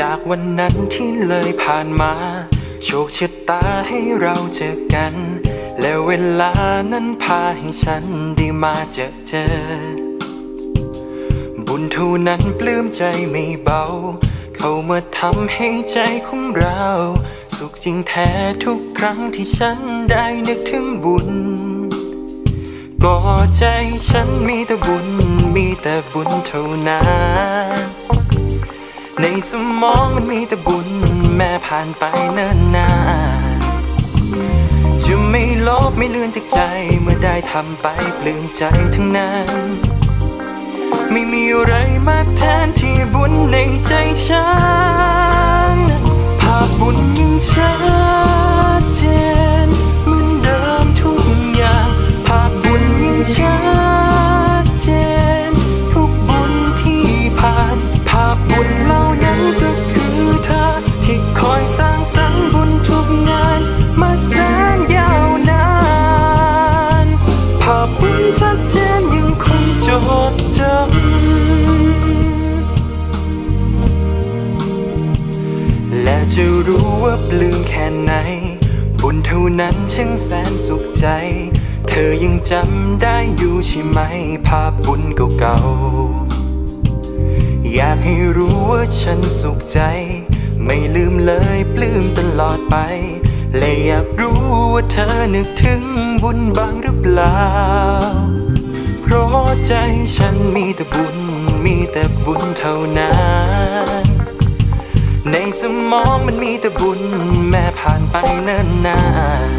จากวันนั้นที่เลยผ่านมา โชคชะตาให้เราเจอกัน และเวลานั้นพาให้ฉันได้มาเจอเจอ บุญเท่านั้นปลื้มใจไม่เบา เข้ามาทำให้ใจของเรา สุขจริงแท้ทุกครั้งที่ฉันได้นึกถึงบุญก็ใจฉันมีแต่บุญ มีแต่บุญเท่านั้น ในสมองมันมีแต่บุญแม่ผ่านไปเนิ่นนานจะไม่ลบไม่เลือนจากใจเมื่อได้ทำไปปลื้มใจทั้งนั้น ไม่มีอะไรมาแทนที่บุญในใจฉันภาพบุญยิ่งชัด รู้ว่าปลื้มแค่ไหน บุญเท่านั้นช่างแสนสุขใจ เธอยังจำได้อยู่ใช่ไหม ภาพบุญเก่าๆ อยากให้รู้ว่าฉันสุขใจ ไม่ลืมเลยปลื้มตลอดไป และอยากรู้ว่าเธอนึกถึงบุญบ้างหรือเปล่า เพราะใจฉันมีแต่บุญ มีแต่บุญเท่านั้น ในสมองมันมีแต่บุญแม้ผ่านไปเนิ่นนาน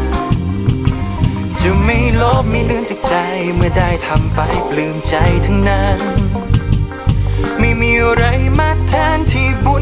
จะไม่ลบไม่ลืมจากใจเมื่อได้ทำไปปลื้มใจทั้งนั้น ไม่มีอะไรมาแทนที่บุญ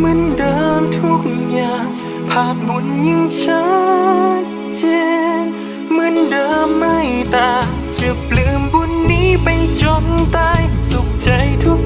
เหมือนเดิมทุกอย่าง ภาพบุญยิ่งชัดเจน เหมือนเดิมไม่ต่างจะปลื้มบุญนี้ไปจนตาย สุขใจทุก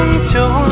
ภ